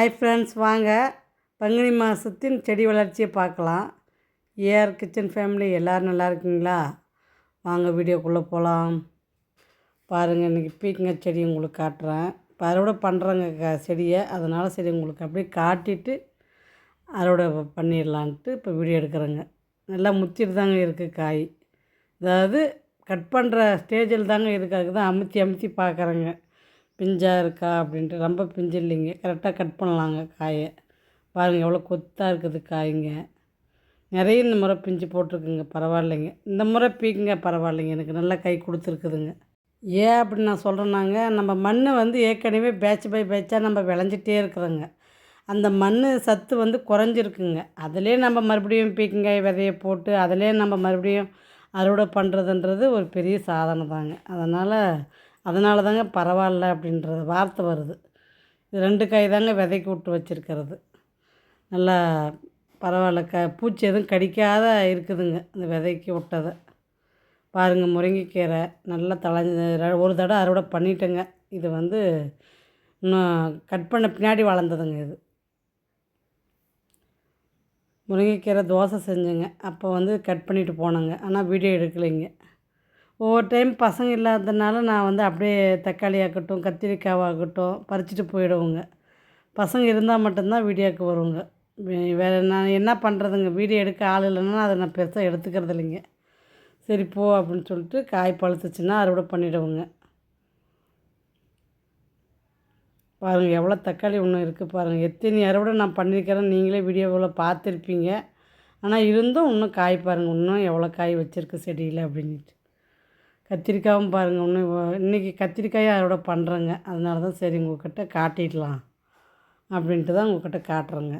Hi friends வாங்க. பங்குனி மாதத்தின் செடி வளர்ச்சியை பார்க்கலாம். ஏஆர் கிச்சன் ஃபேமிலி எல்லோரும் நல்லா இருக்கீங்களா? வாங்க வீடியோக்குள்ளே போகலாம். பாருங்கள் இன்றைக்கி பீக்கங்க செடி உங்களுக்கு காட்டுறேன். இப்போ அறுவடை பண்ணுறேங்க க செடியை. அதனால் சரி உங்களுக்கு அப்படியே காட்டிட்டு அறுவடை பண்ணிடலான்ட்டு இப்போ வீடியோ எடுக்கிறேங்க. நல்லா முத்திட்டு தாங்க இருக்குது காய். அதாவது கட் பண்ணுற ஸ்டேஜில் தாங்க இருக்காது தான் அமுத்தி அமுத்தி பார்க்குறேங்க. பிஞ்சாக இருக்கா அப்படின்ட்டு ரொம்ப பிஞ்சு இல்லைங்க கரெக்டாக கட் பண்ணலாங்க காயை. பாருங்கள் எவ்வளோ கொத்தாக இருக்குது காய்ங்க. நிறைய இந்த முறை பிஞ்சு போட்டிருக்குங்க பரவாயில்லைங்க. இந்த முறை பீக்குங்க பரவாயில்லைங்க. எனக்கு நல்லா கை கொடுத்துருக்குதுங்க. ஏன் அப்படி நான் சொல்கிறேன்னாங்க நம்ம மண் வந்து ஏற்கனவே பேட்ச் பை பேட்சாக நம்ம விளைஞ்சிட்டே இருக்கிறோங்க. அந்த மண் சத்து வந்து குறைஞ்சிருக்குங்க. அதிலே நம்ம மறுபடியும் பீக்கங்காய் விதையை போட்டு அதிலே நம்ம மறுபடியும் அறுவடை பண்ணுறதுன்றது ஒரு பெரிய சாதனை தாங்க அதனால் அதனால தாங்க பரவாயில்ல அப்படின்ற வார்த்தை வருது. இது ரெண்டு காய் தாங்க விதைக்கு விட்டு வச்சுருக்கிறது. நல்லா பரவாயில்ல. க பூச்சி எதுவும் கடிக்காத இருக்குதுங்க இந்த விதைக்கு விட்டதை. பாருங்கள் முருங்கைக்கீரை நல்லா தளைஞ்சு ஒரு தடவை அறுவடை பண்ணிட்டேங்க. இது வந்து இன்னும் கட் பண்ண பின்னாடி வளர்ந்ததுங்க இது. முருங்கைக்கீரை தோசை செஞ்சேங்க. அப்போ வந்து கட் பண்ணிவிட்டு போனேங்க. ஆனால் வீடியோ எடுக்கலைங்க. ஒவ்வொரு டைம் பசங்க இல்லாததுனால நான் வந்து அப்படியே தக்காளி ஆகட்டும் கத்திரிக்காவாகட்டும் பறிச்சுட்டு போயிடுவோங்க. பசங்க இருந்தால் மட்டும்தான் வீடியோக்கு வருவோங்க வேறு நான் என்ன பண்ணுறதுங்க வீடியோ எடுக்க ஆள் இல்லைன்னா அதை நான் பெருசாக எடுத்துக்கிறது இல்லைங்க. சரி போ அப்படின்னு சொல்லிட்டு காய் பழுத்துச்சுன்னா அறுவடை பண்ணிவிடுவோங்க பாருங்கள் எவ்வளோ தக்காளி ஒன்று இருக்குது பாருங்கள் எத்தனை அறுவடை நான் பண்ணியிருக்கிறேன் நீங்களே வீடியோவில் பார்த்துருப்பீங்க. ஆனால் இருந்தும் இன்னும் காய் பாருங்கள் இன்னும் எவ்வளோ காய் வச்சுருக்கு செடியில் அப்படின்ட்டு. கத்திரிக்காயும் பாருங்கள் இன்னும் இன்றைக்கி கத்திரிக்காயும் அறுவடை பண்ணுறேங்க அதனால தான் சரி உங்கள்கிட்ட காட்டிடலாம் அப்படின்ட்டு தான் உங்கள்கிட்ட காட்டுறேங்க.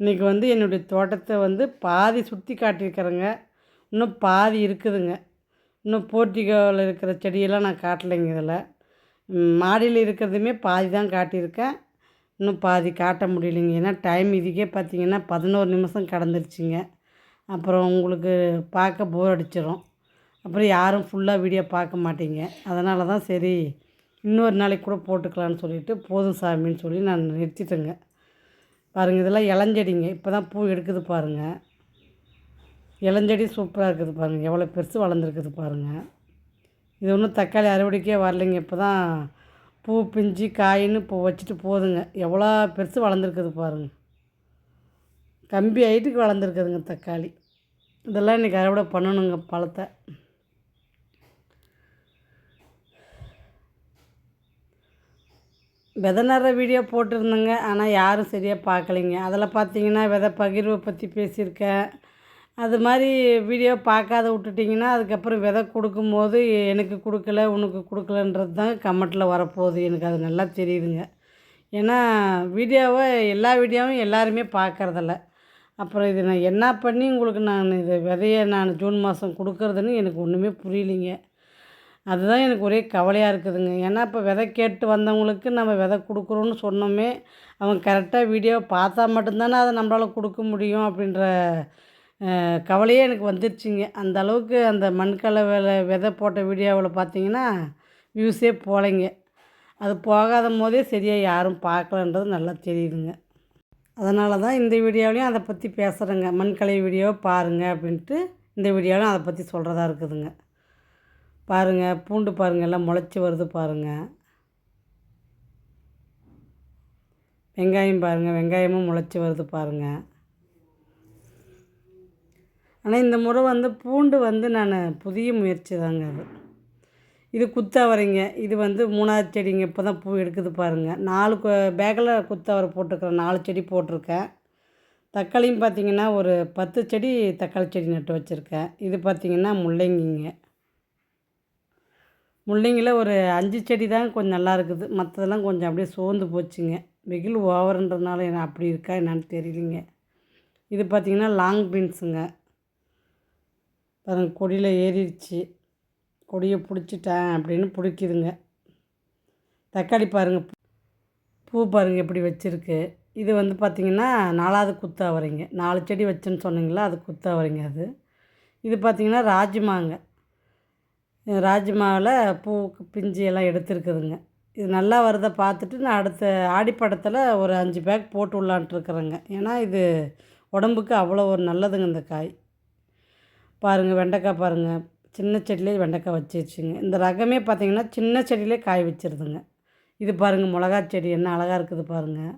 இன்றைக்கி வந்து என்னுடைய தோட்டத்தை வந்து பாதி சுற்றி காட்டியிருக்கிறேங்க. இன்னும் பாதி இருக்குதுங்க. இன்னும் போர்ட்டிகோவில் இருக்கிற செடியெல்லாம் நான் காட்டலைங்க இதில். மாடியில் இருக்கிறதுமே பாதி தான் காட்டியிருக்கேன். இன்னும் பாதி காட்ட முடியலைங்க. ஏன்னா டைம் இதுக்கே பார்த்திங்கன்னா பதினோரு நிமிஷம் கடந்துருச்சுங்க. அப்புறம் உங்களுக்கு பார்க்க போர் அடிச்சிடும் அப்புறம் யாரும் ஃபுல்லாக வீடியோ பார்க்க மாட்டீங்க. அதனால தான் சரி இன்னொரு நாளைக்கு கூட போட்டுக்கலான்னு சொல்லிவிட்டு போதும் சாமின்னு சொல்லி நான் நிறுத்திட்டேங்க. பாருங்கள் இதெல்லாம் இளஞ்செடிங்க. இப்போ தான் பூ எடுக்குது பாருங்கள் இளஞ்செடி சூப்பராக இருக்குது பாருங்கள் எவ்வளோ பெருசு வளர்ந்துருக்குது பாருங்கள் இது ஒன்றும் தக்காளி அறுவடைக்கே வரலைங்க. இப்போ தான் பூ பிஞ்சு காயின்னு இப்போ வச்சுட்டு போதுங்க. எவ்வளோ பெருசு வளர்ந்துருக்குது பாருங்கள் கம்பி ஹைட்டுக்கு வளர்ந்துருக்குதுங்க தக்காளி. இதெல்லாம் இன்றைக்கி அறுவடை பண்ணணுங்க பழத்தை. விதை நடுற வீடியோ போட்டிருந்தேங்க. ஆனால் யாரும் சரியாக பார்க்கலைங்க. அதில் பார்த்தீங்கன்னா விதை பகிர்வை பற்றி பேசியிருக்கேன். அது மாதிரி வீடியோ பார்க்காத விட்டுட்டிங்கன்னா அதுக்கப்புறம் விதை கொடுக்கும்போது எனக்கு கொடுக்கல உனக்கு கொடுக்கலன்றது தான் கமெண்ட்டில் வரப்போகுது. எனக்கு அது நல்லா தெரியுதுங்க. ஏன்னா வீடியோவை எல்லா வீடியோவும் எல்லாருமே பார்க்குறதில்ல. அப்புறம் இது நான் என்ன பண்ணி உங்களுக்கு நான் இது விதையை நான் ஜூன் மாதம் கொடுக்குறதுன்னு எனக்கு ஒன்றுமே புரியலிங்க. அதுதான் எனக்கு ஒரே கவலையாக இருக்குதுங்க. ஏன்னா இப்போ விதை கேட்டு வந்தவங்களுக்கு நம்ம விதை கொடுக்குறோன்னு சொன்னோமே அவங்க கரெக்டாக வீடியோ பார்த்தா மட்டும்தானே அதை நம்மளால் கொடுக்க முடியும் அப்படின்ற கவலையே எனக்கு வந்துருச்சுங்க. அந்த அளவுக்கு அந்த மண்கலை விதை போட்ட வீடியோவில் பார்த்தீங்கன்னா வியூஸே போகலைங்க அது போகாத போதே சரியாக யாரும் பார்க்கலன்றது நல்லா தெரியுதுங்க. அதனால தான் இந்த வீடியோவிலையும் அதை பற்றி பேசுகிறேங்க மண்கலை வீடியோ பாருங்கள் அப்படின்ட்டு இந்த வீடியோவிலும் அதை பற்றி சொல்கிறதா இருக்குதுங்க. பாருங்கள் பூண்டு பாருங்கள் எல்லாம் முளைச்சி வருது பாருங்கள் வெங்காயம் பாருங்கள் வெங்காயமும் முளைச்சி வருது பாருங்கள் ஆனால் இந்த முறை வந்து பூண்டு வந்து நான் புதிய முயற்சி தாங்க அது. இது குத்தாவரைங்க இது வந்து மூணாவது செடிங்க இப்போ தான் பூ எடுக்குது பாருங்கள் நாலு பேக்கில் குத்தாவரை போட்டிருக்கிறேன் நாலு செடி போட்டிருக்கேன். தக்காளியும் பார்த்திங்கன்னா ஒரு பத்து செடி தக்காளி செடி நட்டு வச்சுருக்கேன். இது பார்த்திங்கன்னா முள்ளங்கிங்க. முள்ளங்கியில் ஒரு அஞ்சு செடி தான் கொஞ்சம் நல்லா இருக்குது. மற்றதெல்லாம் கொஞ்சம் அப்படியே சோர்ந்து போச்சுங்க. வெயில் ஓவருன்றதுனால என்ன அப்படி இருக்கா என்னான்னு தெரியலிங்க. இது பார்த்திங்கன்னா லாங் பீன்ஸுங்க. பாருங்கள் கொடியில் ஏறிடுச்சு. கொடியை பிடிச்சிட்டேன் அப்படின்னு பிடிக்குதுங்க. தக்காளி பாருங்கள் பூ பாருங்கள் எப்படி வச்சுருக்கு. இது வந்து பார்த்திங்கன்னா நாலாவது குத்தா வரீங்க நாலு செடி வச்சேன்னு சொன்னீங்களா அது குத்தா வரீங்க அது. இது பார்த்திங்கன்னா ராஜ்மாங்க. ராஜ்மாவில் பூ பிஞ்சு எல்லாம் எடுத்துருக்குதுங்க. இது நல்லா வரதை பார்த்துட்டு நான் அடுத்த ஆடிப்படத்தில் ஒரு அஞ்சு பேக் போட்டு விட்லான்ட்டு இருக்கிறேங்க ஏன்னா இது உடம்புக்கு அவ்வளோ ஒரு நல்லதுங்க இந்த காய். பாருங்கள் வெண்டைக்காய் பாருங்கள் சின்ன செடியிலே வெண்டைக்காய் வச்சிருச்சுங்க. இந்த ரகமே பார்த்திங்கன்னா சின்ன செடியிலே காய் வச்சிருதுங்க. இது பாருங்கள் மிளகா செடி என்ன அழகாக இருக்குது பாருங்கள்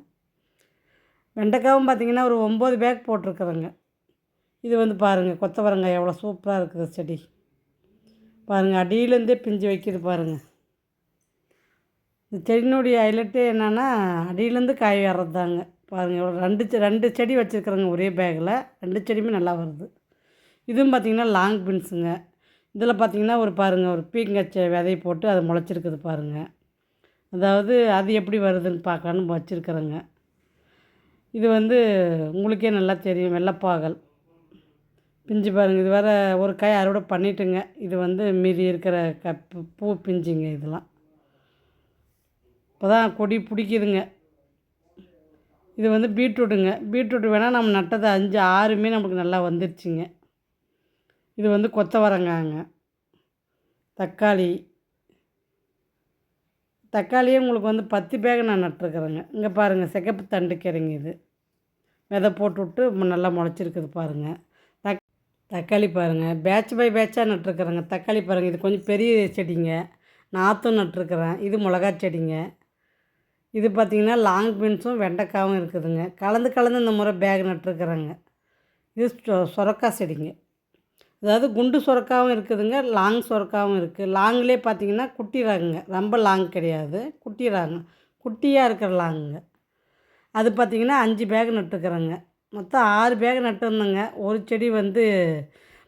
வெண்டைக்காவும் பார்த்தீங்கன்னா ஒரு ஒம்பது பேக் போட்டிருக்குறேங்க. இது வந்து பாருங்கள் கொத்தவரங்காய் எவ்வளோ சூப்பராக இருக்குது செடி. பாருங்கள் அடியிலேருந்தே பிஞ்சு வைக்கிது பாருங்கள் இந்த செடியினுடைய ஹைலைட்டே என்னென்னா அடியிலேருந்து காய் வர்றது தாங்க பாருங்கள் ரெண்டு செ ரெண்டு செடி வச்சுருக்குறேங்க ஒரே பேக்கில் ரெண்டு செடியுமே நல்லா வருது. இதுவும் பார்த்திங்கன்னா லாங் பீன்ஸுங்க இதில் பார்த்திங்கன்னா ஒரு பாருங்கள் ஒரு பீங்கச்ச விதை போட்டு அது முளைச்சிருக்குது பாருங்கள் அதாவது அது எப்படி வருதுன்னு பார்க்கலான்னு வச்சுருக்குறேங்க. இது வந்து உங்களுக்கே நல்லா தெரியும் வெள்ளப்பாகல். பிஞ்சு பாருங்கள் இது வேறு ஒரு காய் அறுவடை பண்ணிட்டுங்க. இது வந்து மீதி இருக்கிற கப்பு பூ பிஞ்சுங்க இதெல்லாம். இப்போ தான் கொடி பிடிக்குதுங்க. இது வந்து பீட்ரூட்டுங்க. பீட்ரூட் வேணால் நம்ம நட்டது அஞ்சு ஆறுமே நமக்கு நல்லா வந்துருச்சுங்க. இது வந்து கொத்தவரங்காங்க. தக்காளி. தக்காளியே உங்களுக்கு வந்து பத்து பேக் நான் நட்டுருக்குறேங்க. இங்கே பாருங்கள் சிகப்பு தண்டு கீரைங்க இது. விதை போட்டு விட்டு நல்லா முளைச்சிருக்குது பாருங்கள் தக்காளி பாருங்கள் பேட்ச் பை பேட்சாக நட்டுருக்குறேங்க. தக்காளி பாருங்கள் இது கொஞ்சம் பெரிய செடிங்க. நாற்றும் நட்டுருக்குறேன். இது மிளகா செடிங்க. இது பார்த்திங்கன்னா லாங் பீன்ஸும் வெண்டைக்காவும் இருக்குதுங்க. கலந்து கலந்து இந்த முறை பேக் நட்டுருக்குறேங்க. இது சொ- சொரக்காய் செடிங்க. அதாவது குண்டு சொரக்காவும் இருக்குதுங்க. லாங் சொரக்காவும் இருக்குது லாங்லேயே பார்த்தீங்கன்னா குட்டி ராகுங்க. ரொம்ப லாங் கிடையாது. குட்டி ராகு குட்டியாக இருக்கிற லாங்குங்க அது பார்த்திங்கன்னா அஞ்சு பேக் நட்டுருக்குறேங்க. மொத்தம் ஆறு பேக் நட்டுருந்தேங்க ஒரு செடி வந்து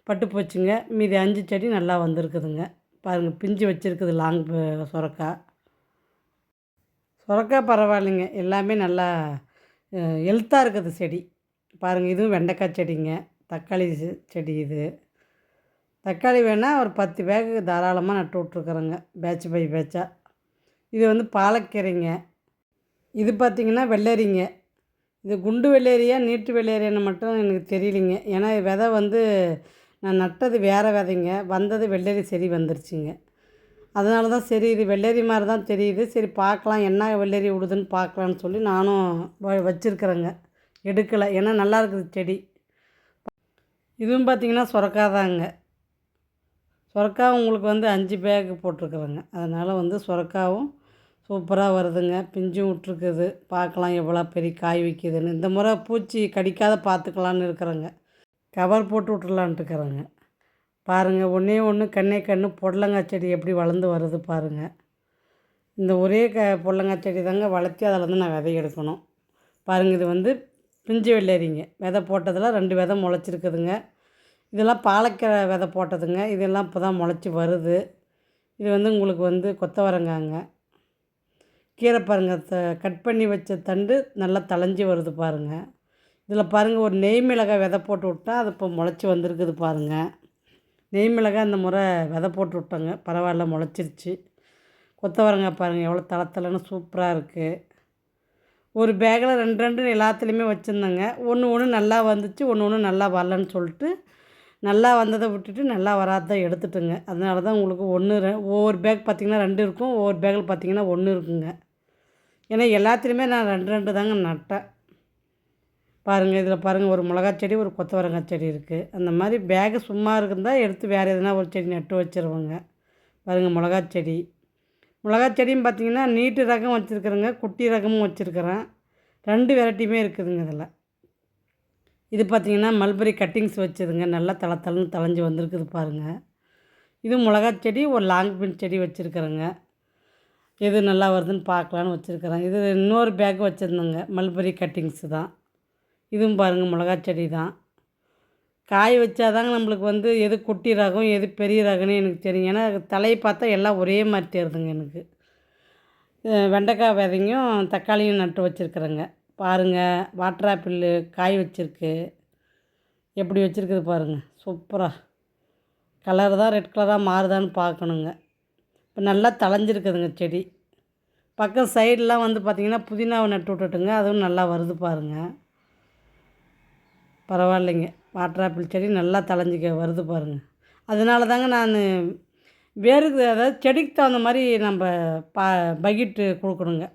பட்டு போச்சுங்க. மீதி அஞ்சு செடி நல்லா வந்திருக்குதுங்க. பாருங்கள் பிஞ்சு வச்சுருக்குது லாங் ப- சொரக்காய் பரவாயில்லைங்க. எல்லாமே நல்லா ஹெல்த்தாக இருக்குது செடி. பாருங்கள் இதுவும் வெண்டைக்காய் செடிங்க. தக்காளி செடி இது. தக்காளி வேணால் ஒரு பத்து பேக்கு தாராளமாக நட்டு விட்ருக்குறோங்க பேட்ச் பை பேட்சாக இது வந்து பாலக்கீரைங்க. இது பார்த்திங்கன்னா வெள்ளரிங்க. இது குண்டு வெள்ளேரியா நீட்டு வெள்ளேரியான்னு மட்டும் எனக்கு தெரியலிங்க. ஏன்னா விதை வந்து நான் நட்டது வேறு விதைங்க. வந்தது வெள்ளரி செடி வந்துருச்சுங்க. அதனால தான் சரி இது வெள்ளரி மாதிரி தான் தெரியுது. சரி பார்க்கலாம். என்ன வெள்ளரி விடுதுன்னு பார்க்கலான்னு சொல்லி நானும் வ வச்சுருக்குறேங்க. எடுக்கலை. ஏன்னா நல்லா இருக்குது செடி. இதுவும் பார்த்திங்கன்னா சுரக்காய் தாங்க சுரக்காய் உங்களுக்கு வந்து அஞ்சு பேக்கு போட்டிருக்குறேங்க. அதனால் வந்து சுரக்காவும் சூப்பராக வருதுங்க. பிஞ்சும் விட்ருக்குது பார்க்கலாம் எவ்வளோ பெரிய காய் விற்கிதுன்னு இந்த முறை பூச்சி கடிக்காத பார்த்துக்கலான்னு இருக்கிறேங்க. கவர் போட்டு விட்டுலான்ட்டு இருக்கிறேங்க. பாருங்கள் ஒன்றே ஒன்று கண்ணே கண்ணு பொடலங்காய் செடி எப்படி வளர்ந்து வருது பாருங்கள் இந்த ஒரே க பொடலங்காய் செடி தாங்க வளர்த்தி அதில் வந்து நான் விதை எடுக்கணும். பாருங்கள் இது வந்து பிஞ்சு வெள்ளரிங்க. விதை போட்டதில் ரெண்டு விதை முளைச்சிருக்குதுங்க. இதெல்லாம் பாலக்கீரை விதை போட்டதுங்க. இதெல்லாம் இப்போ தான் முளைச்சி வருது. இது வந்து உங்களுக்கு வந்து கொத்தவரங்காங்க. கீரை பாருங்கள் த கட் பண்ணி வச்ச தண்டு நல்லா தளைஞ்சி வருது பாருங்கள் இதில் பாருங்கள் ஒரு நெய் மிளகாய் விதை போட்டு விட்டா அது இப்போ முளைச்சி வந்திருக்குது பாருங்கள் நெய் மிளகாய் இந்த முறை விதை போட்டு விட்டோங்க பரவாயில்ல முளைச்சிருச்சு. கொத்தவரங்காய் பாருங்கள் எவ்வளோ தளத்தலன்னு சூப்பராக இருக்குது ஒரு பேக்கில் ரெண்டு ரெண்டு எல்லாத்துலேயுமே வச்சுருந்தேங்க. ஒன்று ஒன்று நல்லா வந்துச்சு ஒன்று ஒன்று நல்லா வரலன்னு சொல்லிட்டு நல்லா வந்ததை விட்டுட்டு நல்லா வராததை எடுத்துட்டுங்க. அதனால தான் உங்களுக்கு ஒன்று ஒவ்வொரு பேக் பார்த்திங்கன்னா ரெண்டு இருக்கும் ஒவ்வொரு பேக்கில் பார்த்திங்கன்னா ஒன்று இருக்குங்க. ஏன்னா எல்லாத்துலேயுமே நான் ரெண்டு ரெண்டு தாங்க நட்டேன் பாருங்கள் இதில் பாருங்கள் ஒரு மிளகா செடி ஒரு கொத்தவரங்காய் செடி இருக்குது அந்த மாதிரி பேகு சும்மா இருக்குதா எடுத்து வேறு எதுனா ஒரு செடி நட்டு வச்சுருவோங்க. பாருங்கள் மிளகா செடி. மிளகா செடியும் பார்த்திங்கன்னா நீட்டு ரகம் வச்சுருக்குறேங்க குட்டி ரகமும் வச்சுருக்குறேன். ரெண்டு வெரைட்டியுமே இருக்குதுங்க இதில். இது பார்த்திங்கன்னா மல்பரி கட்டிங்ஸ் வச்சதுங்க. நல்லா தள தளன்னு தளைஞ்சு வந்திருக்குது பாருங்கள் இது மிளகா செடி ஒரு லாங் பின் செடி வச்சுருக்குறேங்க. எது நல்லா வருதுன்னு பார்க்கலான்னு வச்சுருக்கிறேன். இது இன்னொரு பேக் வச்சுருந்தேங்க. மல்பரி கட்டிங்ஸு தான். இதுவும் பாருங்கள் மிளகா செடி தான். காய் வச்சாதாங்க நம்மளுக்கு வந்து எது குட்டி ரகம் எது பெரிய ரகம்னு எனக்கு தெரியும். ஏன்னா தலையை பார்த்தா எல்லாம் ஒரே மாதிரி தேருதுங்க எனக்கு. வெண்டைக்காய் விதையும் தக்காளியும் நட்டு வச்சுருக்குறேங்க. பாருங்கள் வாட்டர் ஆப்பிள் காய் வச்சுருக்கு. எப்படி வச்சுருக்குது பாருங்கள் சூப்பராக கலர் தான் ரெட் கலராக மாறுதான்னு பார்க்கணுங்க. இப்போ நல்லா தளைஞ்சிருக்குதுங்க செடி. பக்கம் சைடெலாம் வந்து பார்த்திங்கன்னா புதினாவை நட்டு விட்டுட்டுங்க அதுவும் நல்லா வருது பாருங்கள் பரவாயில்லைங்க வாட்டர் ஆப்பிள் செடி நல்லா தளைஞ்சிக்க வருது பாருங்கள் அதனால தாங்க நான் வேருக்கு அதாவது செடிக்கு தகுந்த மாதிரி நம்ம பா பக்கெட்டு கொடுக்கணுங்க.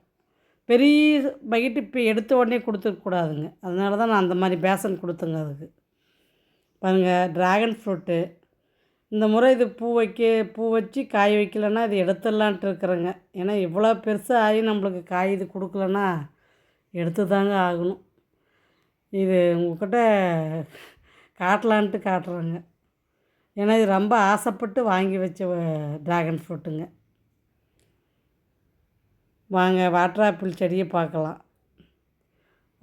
பெரிய பக்கெட்டு இப்போ எடுத்த உடனே கொடுத்துருக்கூடாதுங்க அதனால தான் நான் அந்த மாதிரி பேசன் கொடுத்தேங்க அதுக்கு. பாருங்கள் ட்ராகன் ஃப்ரூட்டு. இந்த முறை இது பூ வைக்க பூ வச்சு காய் வைக்கலன்னா இது எடுத்துடலான்ட்டு இருக்கிறேங்க. ஏன்னா இவ்வளோ பெருசாக ஆகி நம்மளுக்கு காய் இது கொடுக்கலன்னா எடுத்து தாங்க ஆகணும். இது உங்கள்கிட்ட காட்டலான்ட்டு காட்டுறேங்க. ஏன்னா இது ரொம்ப ஆசைப்பட்டு வாங்கி வச்ச ட்ராகன் ஃப்ரூட்டுங்க வாங்க வாட்டர் ஆப்பிள் செடியை பார்க்கலாம்.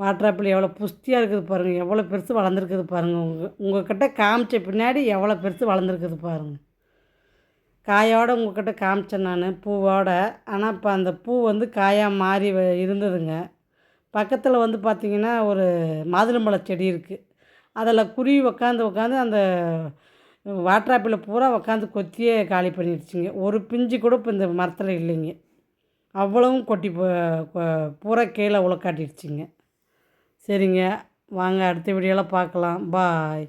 வாட்டர் ஆப்பிள் எவ்வளோ புஸ்தியாக இருக்குது பாருங்கள் எவ்வளோ பெருசு வளர்ந்துருக்குது பாருங்கள் உங்கள் உங்கள்கிட்ட காமிச்ச பின்னாடி எவ்வளோ பெருசு வளர்ந்துருக்குது பாருங்கள் காயோடு உங்கள்கிட்ட காமிச்சேன் நான் பூவோட. ஆனால் இப்போ அந்த பூ வந்து காயாக மாறி வ- இருந்ததுங்க. பக்கத்தில் வந்து பார்த்திங்கன்னா ஒரு மாதுளம்பழ செடி இருக்குது அதில் குருவி உக்காந்து உக்காந்து அந்த வாட்டர் பூரா உக்காந்து கொத்தியே காலி பண்ணிடுச்சுங்க ஒரு பிஞ்சு கூட இப்போ இந்த மரத்தில் இல்லைங்க. அவ்வளவும் கொட்டி போ- பூரா கீழே உலக்காட்டிடுச்சுங்க சரிங்க. வாங்க அடுத்த வீடியோவில் பார்க்கலாம். பாய்.